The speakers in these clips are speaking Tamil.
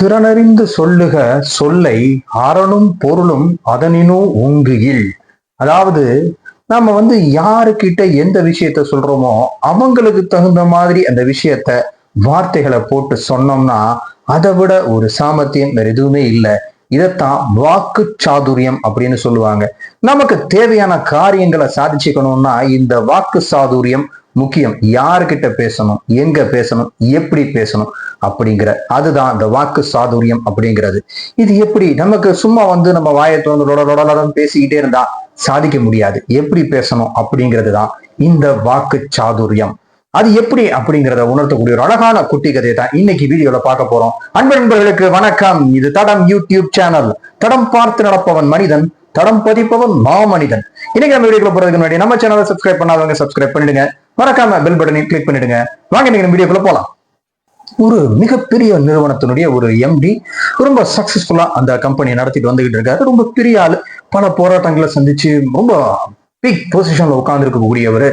திறனறிந்து சொல்லுக சொல்லை அறனும் பொருளும் அதனினோ உங்குகில் அதாவது நம்ம வந்து யாருக்கிட்ட எந்த விஷயத்த சொல்றோமோ அவங்களுக்கு தகுந்த மாதிரி அந்த விஷயத்த வார்த்தைகளை போட்டு சொன்னோம்னா அதை விட ஒரு சாமர்த்தியம் வேற எதுவுமே இல்லை. இதைத்தான் வாக்கு சாதுரியம் அப்படின்னு சொல்லுவாங்க. நமக்கு தேவையான காரியங்களை சாதிச்சுக்கணும்னா இந்த வாக்கு சாதுரியம் முக்கியம். யாருக்கிட்ட பேசணும்? எங்க பேசணும்? எப்படி பேசணும்? அப்படிங்கிற அதுதான் இந்த வாக்கு சாதுரியம் அப்படிங்கிறது. இது எப்படி? நமக்கு சும்மா வந்து நம்ம வாயை பேசிக்கிட்டே இருந்தா சாதிக்க முடியாது. எப்படி பேசணும் அப்படிங்கிறது தான் இந்த வாக்கு சாதுரியம். அது எப்படி அப்படிங்கிறத உணர்த்தக்கூடிய ஒரு அழகான குட்டி கதையை தான் இன்னைக்கு வீடியோல பார்க்க போறோம். அன்பு நண்பர்களுக்கு வணக்கம். இது தடம் யூடியூப் சேனல். தடம் பார்த்து நடப்பவன் மனிதன் தடம் பதிப்பவன் மாமனிதன். இன்னைக்கு நம்ம வீடியோக்குள்ள போறதுக்கு முன்னாடி நம்ம சேனலை சப்ஸ்கிரைப் பண்ணாதவங்க சப்ஸ்கிரைப் பண்ணிடுங்க. மறக்காம பெல் பட்டனையும் கிளிக் பண்ணிடுங்க. வாங்க இன்னைக்கு நம்ம வீடியோக்குள்ள போலாம். ஒரு மிகப்பெரிய நிறுவனத்தினுடைய ஒரு எம்டி ரொம்ப சக்சஸ்ஃபுல்லா அந்த கம்பெனியை நடத்திட்டு வந்துகிட்டு இருக்காரு. ரொம்ப பெரிய ஆளு. பல போராட்டங்களை சந்திச்சு ரொம்ப பிக் பொசிஷன்ல உட்கார்ந்துருக்கக்கூடியவர்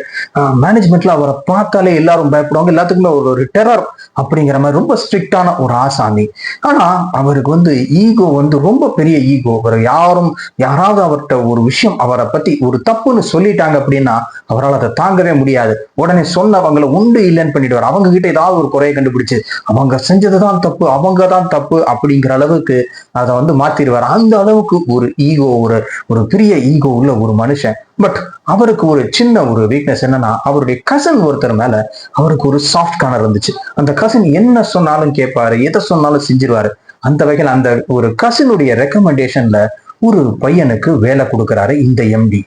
மேனேஜ்மெண்ட்ல அவரை பார்த்தாலே எல்லாரும் பயப்படுவாங்க. எல்லாத்துக்குமே ஒரு ஒரு டெரர் அப்படிங்கிற மாதிரி ரொம்ப ஸ்ட்ரிக்டான ஒரு ஆசாமி. ஆனா அவருக்கு வந்து ஈகோ வந்து ரொம்ப பெரிய ஈகோ அவர் யாரும் யாராவது அவர்கிட்ட ஒரு விஷயம் அவரை பத்தி ஒரு தப்புன்னு சொல்லிட்டாங்க அப்படின்னா அவரால் அதை தாங்கவே முடியாது. உடனே சொன்னவங்களை உண்டு இல்லைன்னு பண்ணிடுவார். அவங்க கிட்ட ஏதாவது ஒரு குறையை கண்டுபிடிச்சு அவங்க செஞ்சதுதான் தப்பு அவங்க தான் தப்பு அப்படிங்கிற அளவுக்கு அதை வந்து மாத்திடுவார். அந்த அளவுக்கு ஒரு ஈகோ ஒரு ஒரு பெரிய ஈகோ உள்ள ஒரு மனுஷன். பட் அவருக்கு ஒரு சின்ன ஒரு வீக்னஸ் என்னன்னா அவருடைய கசன் ஒருத்தர் மேல அவருக்கு ஒரு சாஃப்ட் கார்னர் இருந்துச்சு. அந்த கசின் என்ன சொன்னாலும் கேட்பாரு எதை சொன்னாலும் செஞ்சிருவாரு. அந்த வகையில் அந்த ஒரு கசினுடைய ரெக்கமெண்டேஷன்ல ஒரு பையனுக்கு வேலை கொடுக்குறாரு இந்த எம்டி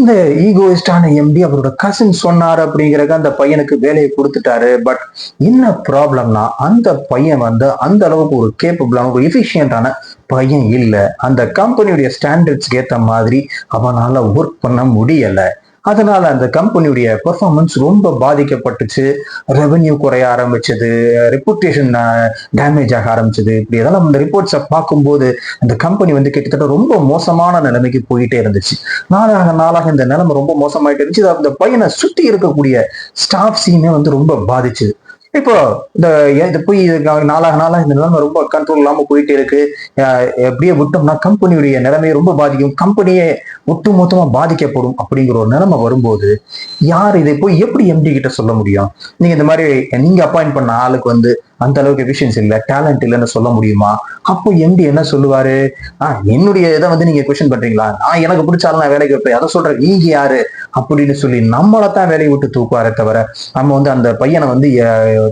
இந்த ஈகோயிஸ்டான எம்டி அவரோட கசின் சொன்னார் அப்படிங்கிறத அந்த பையனுக்கு வேலையை கொடுத்துட்டாரு. பட் என்ன ப்ராப்ளம்னா அந்த பையன் வந்து அந்த அளவுக்கு ஒரு கேப்பபிளான ஒரு எஃபிஷியன்டான பையன் இல்லை. அந்த கம்பெனியுடைய ஸ்டாண்டர்ட்ஸ்க்கு ஏற்ற மாதிரி அவனால ஒர்க் பண்ண முடியலை. அதனால அந்த கம்பெனியுடைய பெர்ஃபார்மன்ஸ் ரொம்ப பாதிக்கப்பட்டுச்சு. ரெவென்யூ குறைய ஆரம்பிச்சது. ரெப்புடேஷன் டேமேஜ் ஆக ஆரம்பிச்சது. இப்படி அதெல்லாம் அந்த ரிப்போர்ட்ஸை பார்க்கும்போது அந்த கம்பெனி வந்து கிட்டத்தட்ட ரொம்ப மோசமான நிலைமைக்கு போயிட்டே இருந்துச்சு. நாளாக நாளாக இந்த நிலைமை ரொம்ப மோசமாயிட்டு இருந்துச்சு. அந்த பையனை சுற்றி இருக்கக்கூடிய ஸ்டாஃப்ஸையுமே வந்து ரொம்ப பாதிச்சுது. இப்போ இந்த இது போய் நாளாக நாளாக இந்த நிலைமை ரொம்ப கண்ட்ரோல் இல்லாம போயிட்டே இருக்கு. எப்படியே விட்டோம்னா கம்பெனியுடைய நிலைமையை ரொம்ப பாதிக்கும். கம்பெனியே ஒட்டு மொத்தமாக பாதிக்கப்படும் அப்படிங்கிற ஒரு நிலைமை வரும்போது யார் இதை போய் எப்படி எம்டி கிட்ட சொல்ல முடியும்? நீங்க இந்த மாதிரி நீங்க அப்பாயிண்ட் பண்ண ஆளுக்கு வந்து அந்த அளவுக்கு எஃபிஷியன்ஸ் இல்லை டேலண்ட் இல்லைன்னு சொல்ல முடியுமா? அப்போ எம்டி என்ன சொல்லுவாரு? ஆஹ் என்னுடைய இதை வந்து நீங்க கொஸ்டின் பண்றீங்களா? நான் எனக்கு பிடிச்சாலும் நான் வேலைக்கு வைப்பேன். அதை சொல்றேன் நீங்க யாரு? அப்படின்னு சொல்லி நம்மளை தான் வேலையை விட்டு தூக்குவாரே தவிர நம்ம வந்து அந்த பையனை வந்து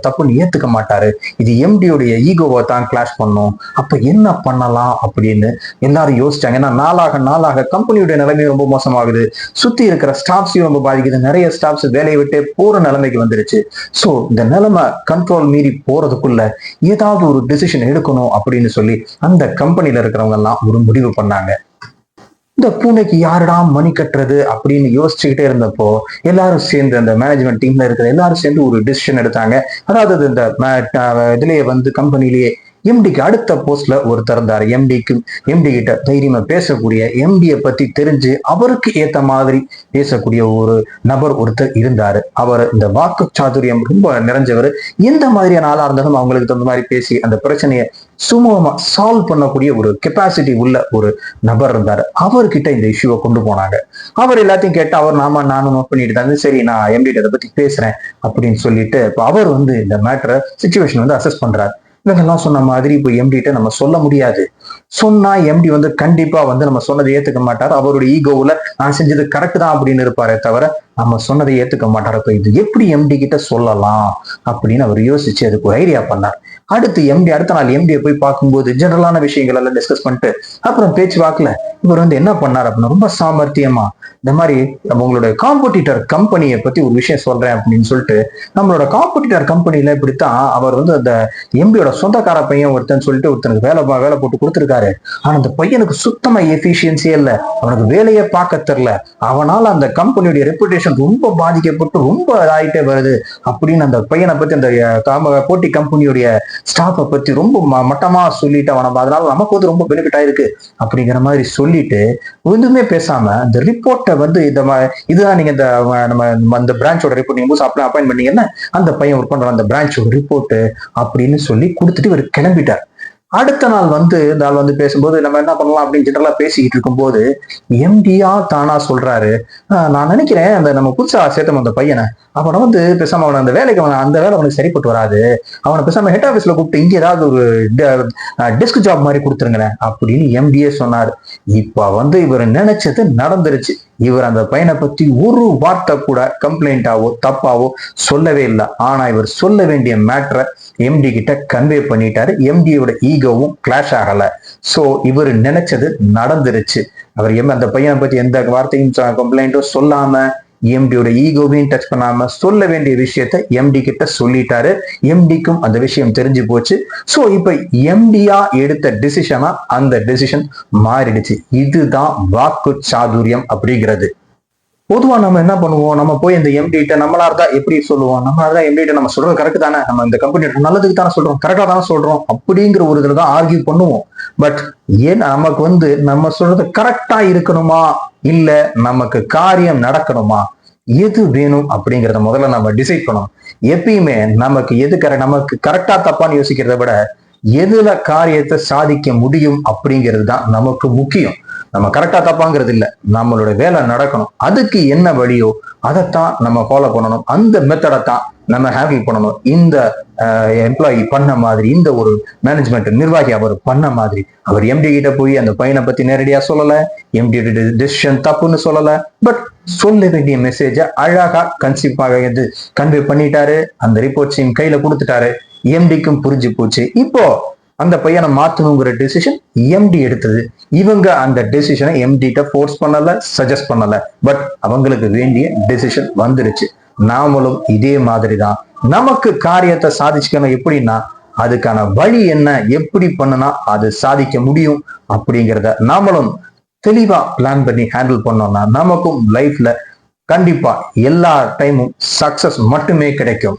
தப்புன்னு ஏத்துக்க மாட்டாரு. இது எம்டியோடைய ஈகோவை தான் கிளாஷ் பண்ணும். அப்ப என்ன பண்ணலாம் அப்படின்னு எல்லாரும் யோசிச்சாங்க. ஏன்னா நாளாக நாளாக கம்பெனியுடைய நிலைமை ரொம்ப மோசமாகுது. சுத்தி இருக்கிற ஸ்டாஃப்ஸையும் ரொம்ப பாதிக்குது. நிறைய ஸ்டாஃப்ஸ் வேலையை விட்டு போற நிலைமைக்கு வந்துருச்சு. ஸோ இந்த நிலைமை கண்ட்ரோல் மீறி போறதுக்குள்ள ஏதாவது ஒரு டெசிஷன் எடுக்கணும் அப்படின்னு சொல்லி அந்த கம்பெனில இருக்கிறவங்க எல்லாம் ஒரு முடிவு பண்ணாங்க. இந்த பூனைக்கு யாருடா மணி கட்டுறது அப்படின்னு யோசிச்சுக்கிட்டே இருந்தப்போ எல்லாரும் சேர்ந்து அந்த மேனேஜ்மெண்ட் டீம்ல இருக்கிற எல்லாரும் சேர்ந்து ஒரு டிசிஷன் எடுத்தாங்க. அதாவது இந்த இதுலயே வந்து கம்பெனிலேயே எம்டிக்கு அடுத்த போஸ்ட்ல ஒருத்தர் இருந்தார் எம்டிக்கு எம்டி கிட்ட தைரியமா பேசக்கூடிய எம்டியை பத்தி தெரிஞ்சு அவருக்கு ஏத்த மாதிரி பேசக்கூடிய ஒரு நபர் ஒருத்தர் இருந்தாரு. அவர் இந்த வாக்கு சாதுரியம் ரொம்ப நிறைஞ்சவர். எந்த மாதிரியான ஆளா இருந்தாலும் அவங்களுக்கு தகுந்த மாதிரி பேசி அந்த பிரச்சனையை சுமூகமா சால்வ் பண்ணக்கூடிய ஒரு கெப்பாசிட்டி உள்ள ஒரு நபர் இருந்தாரு. அவர்கிட்ட இந்த இஷ்யூவை கொண்டு போனாங்க. அவர் எல்லாத்தையும் கேட்டு அவர் நாம நானும் நோட் பண்ணிட்டு தான் சரி நான் எம்டி அதை பத்தி பேசுறேன் அப்படின்னு சொல்லிட்டு அவர் வந்து இந்த மேட்டரை சுச்சுவேஷன் வந்து அசஸ் பண்றாரு. இவங்கெல்லாம் சொன்ன மாதிரி இப்போ எம்டிட்ட நம்ம சொல்ல முடியாது. சொன்னா எம்டி வந்து கண்டிப்பா வந்து நம்ம சொன்னதை ஏத்துக்க மாட்டார். அவருடைய ஈகோவுல நான் செஞ்சது கரெக்ட் தான் அப்படின்னு இருப்பாரே தவிர நம்ம சொன்னதை ஏத்துக்க மாட்டார். அப்ப இது எப்படி எம்டி கிட்ட சொல்லலாம் அப்படின்னு அவர் யோசிச்சு அதுக்கு ஒரு ஐடியா பண்ணார். அடுத்து எம்டி அடுத்த நாள் எம்டியை போய் பார்க்கும்போது ஜெனரலான விஷயங்கள் எல்லாம் டிஸ்கஸ் பண்ணிட்டு அப்புறம் பேச்சு வாக்குல இவர் வந்து என்ன பண்ணார் அப்படின்னா ரொம்ப சாமர்த்தியமா இந்த மாதிரி நம்ம உங்களுடைய காம்படிட்டர் கம்பெனியை பத்தி ஒரு விஷயம் சொல்றேன் அப்படின்னு சொல்லிட்டு நம்மளோட காம்படிட்டர் கம்பெனில இப்படித்தான் அவர் வந்து அந்த எம்பியோட சொந்தக்கார பையன் ஒருத்தன் சொல்லிட்டு ஒருத்தனுக்கு வேலை வேலை போட்டு இருக்காரு ஆனா அந்த பையனுக்கு சுத்தமா எஃபிஷியன்சியே இல்ல. அவனுக்கு வேலையை பார்க்க தெரில அவனால அந்த கம்பெனியுடைய ரெப்புடேஷன் ரொம்ப பாதிக்கப்பட்டு ரொம்ப இதாயிட்டே வருது. அப்படின்னு அந்த பையனை பத்தி அந்த போட்டி கம்பெனியுடைய ஸ்டாஃபை பத்தி ரொம்ப மட்டமா சொல்லிட்டு அவனை அதனால நமக்கு வந்து ரொம்ப பெனிஃபிட் ஆயிருக்கு. அப்படிங்கிற மாதிரி சொல்லிட்டு ஒன்றுமே பேசாம இந்த ரிப்போர்ட்டை வந்து இந்த இதுதான் நீங்க இந்த நம்ம அந்த பிரான்ச்சோட ரிப்போர்ட் நீங்க அப்ளை அப்பாயின் பண்ணீங்கன்னா அந்த பையன் ஒர்க் பண்ற அந்த பிரான்ச்சோட ரிப்போர்ட் அப்படின்னு சொல்லி கொடுத்துட்டு இவர் கிளம்பிட்டார். அடுத்த நாள் வந்து இந்த ஆள் வந்து பேசும்போது நம்ம என்ன பண்ணலாம் அப்படின்னு ஜெனரலா பேசிக்கிட்டு இருக்கும்போது எம்டியா தானா சொல்றாரு. நான் நினைக்கிறேன் அந்த நம்ம புதுசா சேர்த்தோம் அந்த பையனை அவனை வந்து பேசாம அவனை அந்த வேலைக்கு அவனை அந்த வேலை அவனுக்கு சரிப்பட்டு வராது. அவனை பேசாம ஹெட் ஆஃபீஸ்ல கூப்பிட்டு இங்க ஏதாவது ஒரு டெஸ்க் ஜாப் மாதிரி கொடுத்துருங்களேன் அப்படின்னு எம்டிஏ சொன்னார். இப்ப வந்து இவர் நினைச்சது நடந்துருச்சு. இவர் அந்த பையனை பத்தி ஒரு வார்த்தை கூட கம்ப்ளைண்டாவோ தப்பாவோ சொல்லவே இல்லை. ஆனா இவர் சொல்ல வேண்டிய மேட்ரை எம்டி கிட்ட கன்வே பண்ணிட்டாரு. எம்டியோட ஈகோவும் கிளாஷ் ஆகல. சோ இவர் நினைச்சது நடந்துருச்சு. அவர் எம் அந்த பையனை பத்தி எந்த வார்த்தையும் கம்ப்ளைண்ட்டும் சொல்லாம எம்டியோட ஈகோவையும் டச் பண்ணாம சொல்ல வேண்டிய விஷயத்த எம்டி கிட்ட சொல்லிட்டாரு. எம்டிக்கும் அந்த விஷயம் தெரிஞ்சு போச்சு. சோ இப்ப எம்டியா எடுத்த டிசிஷனா அந்த டிசிஷன் மாறிடுச்சு. இதுதான் வாக்கு சாதுரியம் அப்படிங்கிறது. பொதுவா நம்ம என்ன பண்ணுவோம்? நம்ம போய் இந்த எம்டிகிட்ட நம்மளா இருந்தா எப்படி சொல்லுவோம்? நம்மளா இருந்தா எம்டிகிட்ட நம்ம சொல்றது கரெக்ட் தானே? நம்ம இந்த கம்பெனி நல்லதுக்கு தானே சொல்றோம்? கரெக்டா தானே சொல்றோம்? அப்படிங்கிற ஒரு இதில் தான் ஆர்கியூ பண்ணுவோம். பட் ஏன் நமக்கு வந்து நம்ம சொல்றது கரெக்டா இருக்கணுமா? இல்ல நமக்கு காரியம் நடக்கணுமா? எது வேணும் அப்படிங்கறத முதல்ல நம்ம டிசைட் பண்ணணும். எப்பயுமே நமக்கு எது கரெக்ட் நமக்கு கரெக்டா தப்பான்னு யோசிக்கிறத விட எதுல காரியத்தை சாதிக்க முடியும் அப்படிங்கிறது தான் நமக்கு முக்கியம். நம்ம கரெக்டா தப்பாங்கிறது இல்லை. நம்மளுடைய வேலை நடக்கணும். அதுக்கு என்ன வழியோ அதைத்தான் நம்ம ஃபாலோ பண்ணணும். அந்த மெத்தடை தான் நம்ம ஹேண்டில் பண்ணணும். இந்த எம்ப்ளாயி பண்ண மாதிரி இந்த ஒரு மேனேஜ்மெண்ட் நிர்வாகி அவர் பண்ண மாதிரி அவர் எம்டி கிட்ட போய் அந்த பையனை பத்தி நேரடியா சொல்லல எம்டி டிசிஷன் தப்புன்னு சொல்லல பட் சொல்ல வேண்டிய மெசேஜை அழகா கன்சீப்பாக இது கன்வே பண்ணிட்டாரு. அந்த ரிப்போர்ட்ஸையும் கையில கொடுத்துட்டாரு. எம்டிக்கும் புரிஞ்சு போச்சு. இப்போ அந்த பையனை மாத்தணுங்கிற டெசிஷன் எம்டி எடுத்தது. இவங்க அந்த டெசிஷனை எம்டி கிட்ட ஃபோர்ஸ் பண்ணல சஜஸ்ட் பண்ணல. பட் அவங்களுக்கு வேண்டிய டெசிஷன் வந்துருச்சு. நாமளும் இதே மாதிரி தான் நமக்கு காரியத்தை சாதிச்சுக்கணும் எப்படின்னா அதுக்கான வழி என்ன எப்படி பண்ணுனா அது சாதிக்க முடியும் அப்படிங்கிறத நாமளும் தெளிவா பிளான் பண்ணி ஹேண்டில் பண்ணோம்னா நமக்கும் லைஃப்ல கண்டிப்பா எல்லா டைமும் சக்சஸ் மட்டுமே கிடைக்கும்.